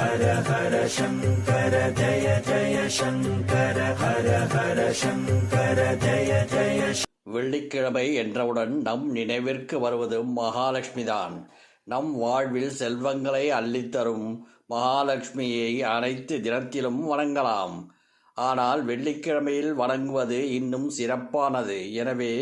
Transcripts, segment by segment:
ஹர ஹர சங்கர ஜய ஜய சங்கர ஹர ஹர சங்கர ஜய ஜய வெள்ளிக்கிழமை என்றவுடன் நம் நினைவிற்கு வருவது மகாலட்சுமிதான். நம் வாழ்வில் செல்வங்களை அள்ளித்தரும் மகாலட்சுமியை அனைத்து தினத்திலும் வணங்கலாம். ஆனால் வெள்ளிக்கிழமையில் வணங்குவது இன்னும் சிறப்பானது. எனவே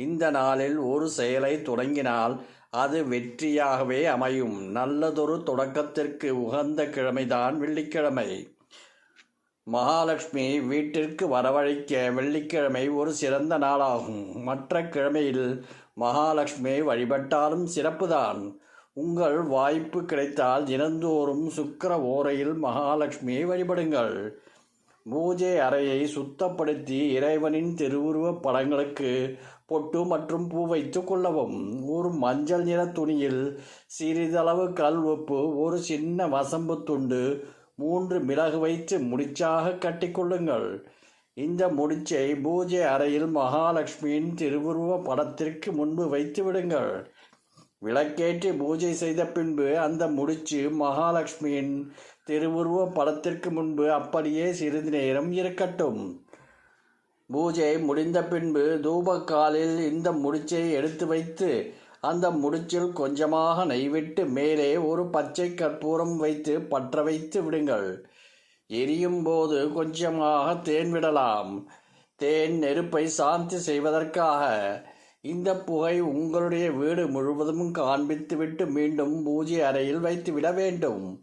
இந்த நாளில் ஒரு செயலை தொடங்கினால் அது வெற்றியாகவே அமையும். நல்லதொரு தொடக்கத்திற்கு உகந்த கிழமைதான் வெள்ளிக்கிழமை. மகாலட்சுமி வீட்டிற்கு வரவழைக்க வெள்ளிக்கிழமை ஒரு சிறந்த நாளாகும். மற்ற கிழமையில் மகாலட்சுமி வழிபட்டாலும் சிறப்புதான். உங்கள் வாய்ப்பு கிடைத்தால் தினந்தோறும் சுக்கர ஓரையில் மகாலட்சுமியை வழிபடுங்கள். பூஜை அறையை சுத்தப்படுத்தி இறைவனின் திருவுருவப் படங்களுக்கு பொட்டு மற்றும் பூ வைத்து கொள்ளவும். ஒரு மஞ்சள் நிற துணியில் சிறிதளவு கல் உப்பு ஒரு சின்ன வசம்பு துண்டு மூன்று மிளகு வைத்து முடிச்சாக கட்டிக்கொள்ளுங்கள் இந்த முடிச்சை பூஜை அறையில் மகாலட்சுமியின் திருவுருவ படத்திற்கு முன்பு வைத்து விடுங்கள். விளக்கேற்றி பூஜை செய்த பின்பு அந்த முடிச்சு மகாலட்சுமியின் திருவுருவ படத்திற்கு முன்பு அப்படியே சிறிது நேரம் இருக்கட்டும். பூஜை முடிந்த பின்பு தூபக்காலில் இந்த முடிச்சை எடுத்து வைத்து அந்த முடிச்சில் கொஞ்சமாக நெய்விட்டு மேலே ஒரு பச்சை கற்பூரம் வைத்து பற்ற வைத்து விடுங்கள். எரியும் போது கொஞ்சமாக தேன் விடலாம். தேன் நெருப்பை சாந்தி செய்வதற்காக இந்த புகை உங்களுடைய வீடு முழுவதும் காண்பித்துவிட்டு மீண்டும் பூஜை அறையில் வைத்துவிட வேண்டும்.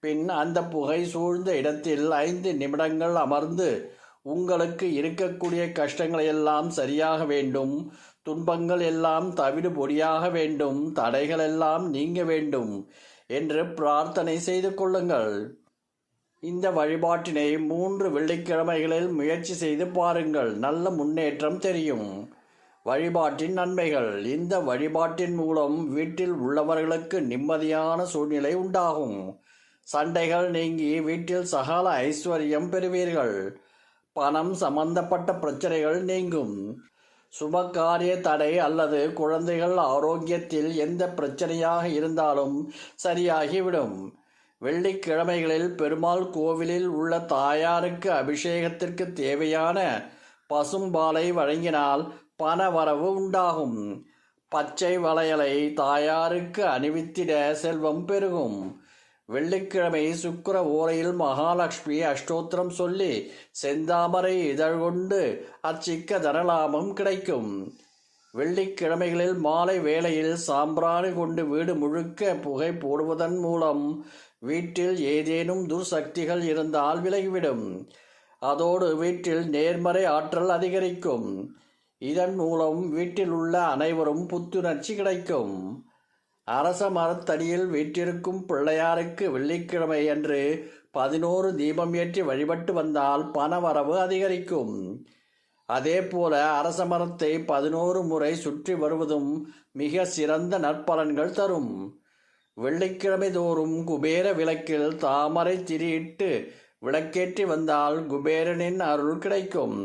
பின் அந்த புகை சூழ்ந்த இடத்தில் ஐந்து நிமிடங்கள் அமர்ந்து உங்களுக்கு இருக்கக்கூடிய கஷ்டங்கள் எல்லாம் சரியாக வேண்டும். துன்பங்கள் எல்லாம் தவிடு பொடியாக வேண்டும். தடைகள் எல்லாம் நீங்க வேண்டும் என்று பிரார்த்தனை செய்து கொள்ளுங்கள். இந்த வழிபாட்டினை மூன்று வெள்ளிக்கிழமைகளில் முயற்சி செய்து பாருங்கள். நல்ல முன்னேற்றம் தெரியும். வழிபாட்டின் நன்மைகள். இந்த வழிபாட்டின் மூலம் வீட்டில் உள்ளவர்களுக்கு நிம்மதியான சூழ்நிலை உண்டாகும். சண்டைகள் நீங்கி வீட்டில் சகல ஐஸ்வர்யம் பெறுவீர்கள். பணம் சம்பந்தப்பட்ட பிரச்சனைகள் நீங்கும். சுபகாரிய தடை அல்லது குழந்தைகள் ஆரோக்கியத்தில் எந்த பிரச்சனையாக இருந்தாலும் சரியாகிவிடும். வெள்ளிக்கிழமைகளில் பெருமாள் கோவிலில் உள்ள தாயாருக்கு அபிஷேகத்திற்கு தேவையான பசும்பாலை வழங்கினால் பண வரவு உண்டாகும். பச்சை வளையலை தாயாருக்கு அணிவித்திட செல்வம் பெருகும். வெள்ளிக்கிழமை சுக்கர ஓரையில் மகாலட்சுமி அஷ்டோத்திரம் சொல்லி செந்தாமரை இதழ் கொண்டு அச்சிக்க தனலாபம் கிடைக்கும். வெள்ளிக்கிழமைகளில் மாலை வேளையில் சாம்பிராணி கொண்டு வீடு முழுக்க புகை போடுவதன் மூலம் வீட்டில் ஏதேனும் துர்சக்திகள் இருந்தால் விலகிவிடும். அதோடு வீட்டில் நேர்மறை ஆற்றல் அதிகரிக்கும். இதன் மூலம் வீட்டில் உள்ள அனைவரும் புத்துணர்ச்சி கிடைக்கும். அரச மரத்தடியில் வீட்டிற்கும் பிள்ளையாருக்கு வெள்ளிக்கிழமை அன்று பதினோரு தீபம் ஏற்றி வழிபட்டு வந்தால் பணவரவு அதிகரிக்கும். அதே போல அரச மரத்தை பதினோரு முறை சுற்றி வருவதும் மிக சிறந்த நற்பலன்கள் தரும். வெள்ளிக்கிழமை தோறும் குபேர விளக்கில் தாமரை திரியிட்டு விளக்கேற்றி வந்தால் குபேரனின் அருள் கிடைக்கும்.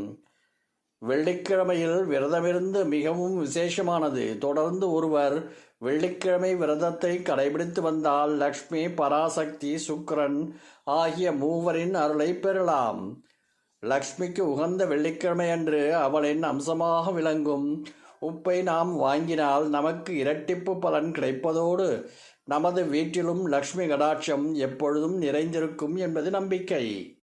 வெள்ளிக்கிழமையில் விரதமிருந்து மிகவும் விசேஷமானது. தொடர்ந்து ஒருவர் வெள்ளிக்கிழமை விரதத்தை கடைபிடித்து வந்தால் லக்ஷ்மி பராசக்தி சுக்கிரன் ஆகிய மூவரின் அருளை பெறலாம். லக்ஷ்மிக்கு உகந்த வெள்ளிக்கிழமை அன்று அவளின் அம்சமாக விளங்கும். உப்பை நாம் வாங்கினால் நமக்கு இரட்டிப்பு பலன் கிடைப்பதோடு நமது வீட்டிலும் லக்ஷ்மி கடாட்சம் எப்பொழுதும் நிறைந்திருக்கும் என்பது நம்பிக்கை.